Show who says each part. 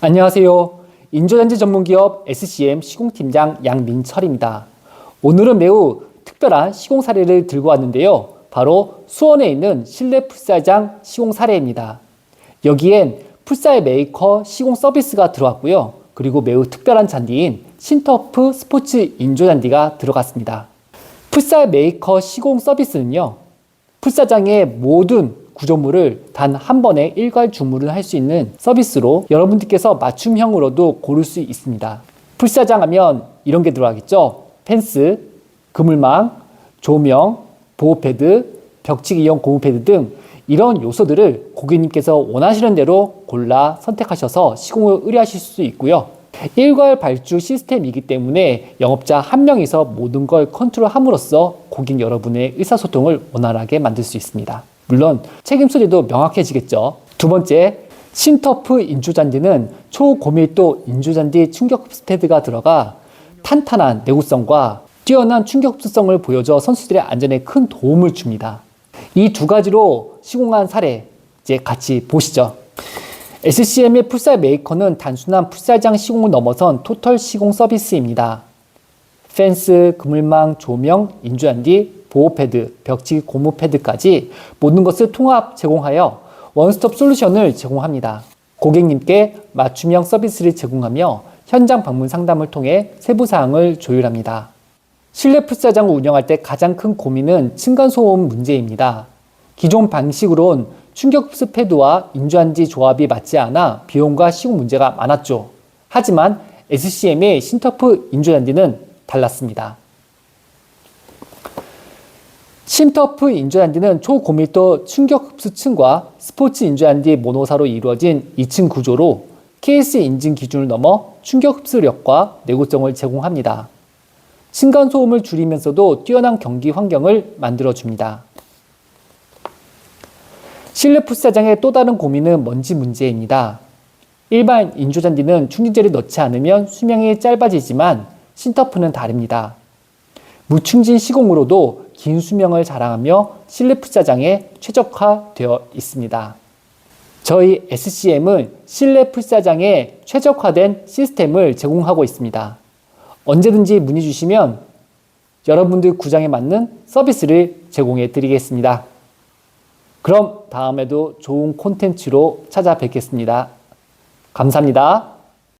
Speaker 1: 안녕하세요. 인조단지 전문기업 SCM 시공팀장 양민철입니다. 오늘은 매우 특별한 시공 사례를 들고 왔는데요. 바로 수원에 있는 실내 풀사장 시공 사례입니다. 여기엔 풀사의 메이커 시공 서비스가 들어왔고요. 그리고 매우 특별한 잔디인 신터프 스포츠 인조잔디가 들어갔습니다. 풀사 메이커 시공 서비스는요. 풀사장의 모든 구조물을 단 한 번에 일괄 주문을 할 수 있는 서비스로 여러분들께서 맞춤형으로도 고를 수 있습니다. 풀사장 하면 이런 게 들어가겠죠. 펜스, 그물망, 조명, 보호패드, 벽치기용 고무패드 등 이런 요소들을 고객님께서 원하시는 대로 골라 선택하셔서 시공을 의뢰하실 수 있고요. 일괄 발주 시스템이기 때문에 영업자 한 명이서 모든 걸 컨트롤함으로써 고객 여러분의 의사소통을 원활하게 만들 수 있습니다. 물론 책임 소리도 명확해지겠죠. 두 번째, 신터프 인조잔디는 초고밀도 인조잔디 충격 흡수 패드가 들어가 탄탄한 내구성과 뛰어난 충격 흡수성을 보여줘 선수들의 안전에 큰 도움을 줍니다. 이 두 가지로 시공한 사례 이제 같이 보시죠. SCM의 풀살 메이커는 단순한 풀살장 시공을 넘어선 토털 시공 서비스입니다. 펜스, 그물망, 조명, 인조잔디, 보호 패드, 벽지 고무 패드까지 모든 것을 통합 제공하여 원스톱 솔루션을 제공합니다. 고객님께 맞춤형 서비스를 제공하며 현장 방문 상담을 통해 세부 사항을 조율합니다. 실내 풀사장을 운영할 때 가장 큰 고민은 층간소음 문제입니다. 기존 방식으론 충격 흡수 패드와 인조한지 조합이 맞지 않아 비용과 시공 문제가 많았죠. 하지만 SCM의 신터프 인조잔디는 달랐습니다. 신터프 인조잔디는 초고밀도 충격 흡수층과 스포츠 인조잔디 모노사로 이루어진 2층 구조로 KS 인증 기준을 넘어 충격 흡수력과 내구성을 제공합니다. 층간 소음을 줄이면서도 뛰어난 경기 환경을 만들어 줍니다. 실내 풋사장의 또 다른 고민은 먼지 문제입니다. 일반 인조잔디는 충진제를 넣지 않으면 수명이 짧아지지만 신터프는 다릅니다. 무충진 시공으로도 긴 수명을 자랑하며 실내 풋사장에 최적화되어 있습니다. 저희 SCM은 실내 풋사장에 최적화된 시스템을 제공하고 있습니다. 언제든지 문의 주시면 여러분들 구장에 맞는 서비스를 제공해 드리겠습니다. 그럼 다음에도 좋은 콘텐츠로 찾아뵙겠습니다. 감사합니다.